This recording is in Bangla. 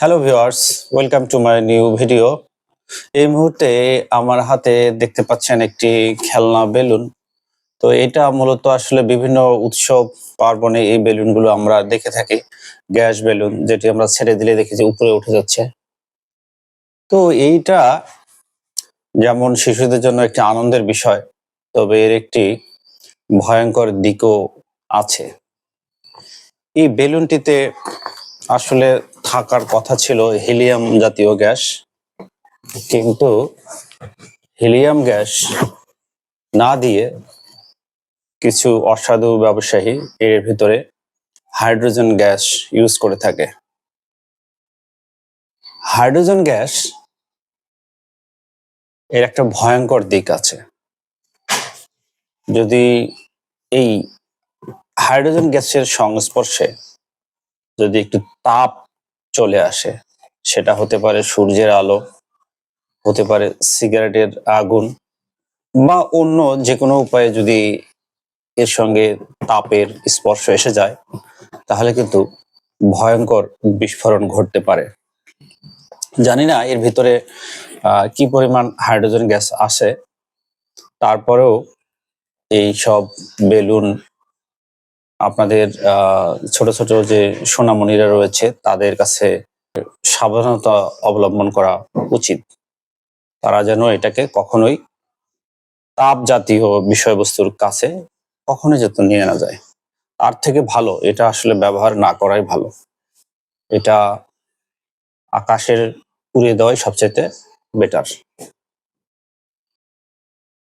Hello viewers welcome to my new video এই মুহূর্তে আমার হাতে দেখতে পাচ্ছেন একটি খেলনা বেলুন। তো এটা মূলত আসলে বিভিন্ন উৎসব, পার্বণে এই বেলুনগুলো আমরা দেখে থাকি। গ্যাস বেলুন, যেটি আমরা ছেড়ে দিলে দেখি যে উপরে উঠে যাচ্ছে। তো এইটা যেমন শিশুদের জন্য একটি আনন্দের বিষয়, তবে এর একটি ভয়ঙ্কর দিকও আছে। এই বেলুনটিতে আসলে থাকার কথা ছিল হিলিয়াম জাতীয় গ্যাস। কিন্তু হিলিয়াম গ্যাস না দিয়ে কিছু অসাধু ব্যবসায়ী এর ভিতরে হাইড্রোজেন গ্যাস ইউজ করে থাকে। হাইড্রোজেন গ্যাস এর একটা ভয়ঙ্কর দিক আছে। যদি এই হাইড্রোজেন গ্যাসের সংস্পর্শে যদি একটু তাপ চলে আসে, সেটা হতে পারে সূর্যের আলো, হতে পারে সিগারেটের আগুন, বা অন্য যে কোনো উপায়ে যদি এর সঙ্গে তাপের স্পর্শ এসে যায়, তাহলে কিন্তু ভয়ঙ্কর বিস্ফোরণ ঘটতে পারে। জানি না এর ভিতরে কি পরিমাণ হাইড্রোজেন গ্যাস আসে, তারপরেও এই সব বেলুন আপনাদের ছোট ছোট যে সোনামণিরা রয়েছে, তাদের কাছে সাবধানতা অবলম্বন করা উচিত। তারা যেন এটাকে কখনোই তাপ জাতীয় বিষয়বস্তুর কাছে কখনোই যাতে নিয়ে না যায়। তার থেকে ভালো, এটা আসলে ব্যবহার না করাই ভালো। এটা আকাশের উড়িয়ে দেওয়াই সবচেয়ে বেটার